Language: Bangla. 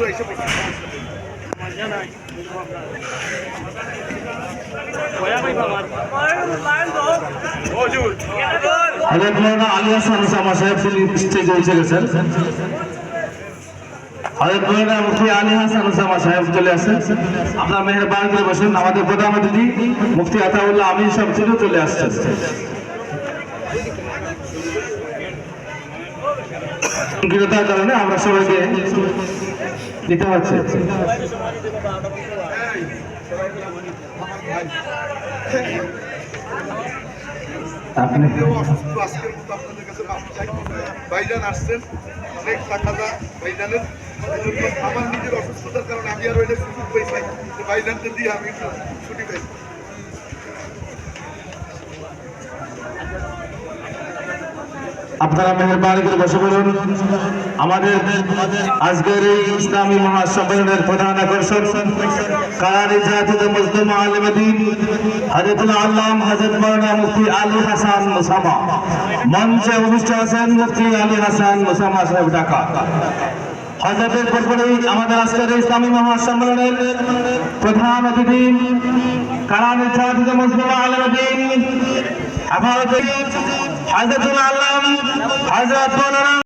হুজুর এসে পড়ছে হজরত মৌলানা আলী হাসান ওসামা সাহেব স্টেজে এসে গেছেন হজরত মৌলানা মুফতি আলী হাসান সাহেব চলে আসেন আপনার মেহরবান করে বসেন আমাদের প্রধান অতিথি মুফতি আতাউল্লাহ আমিন সাহেব তিনিও চলে আসছেন কারণে আমরা সবাইকে দিতে হচ্ছে। আপনি ভাইজান আসছেন, অনেক টাকা ভাইজানের। আমার নিজের অসুস্থতার কারণে আমি আর ওইটা সুযোগ পাইছি ভাইজানকে দিয়ে আমি ছুটি পাই আপনারা মেহরবানি করে বসে পড়ুন। আমাদের আজকের এই ইসলামী মহাসম্মেলনের প্রধান আকর্ষণ কারারি জাতীয় মজদুম আলমদিন হজরতুল আল্লাম হজরত মৌলানা মুফতি আলী হাসান মুসামা। মঞ্চে অনুষ্ঠিত আছেন মুফতি আলী হাসান মুসামা সাহেব ঢাকা। হজরতের পরপরেই আমাদের আজকের ইসলামী মহাসম্মেলনের প্রধান অতিথি, কারানি জাতীয় মজদুম আলমদিন আল্লাম হজরত মৌলানা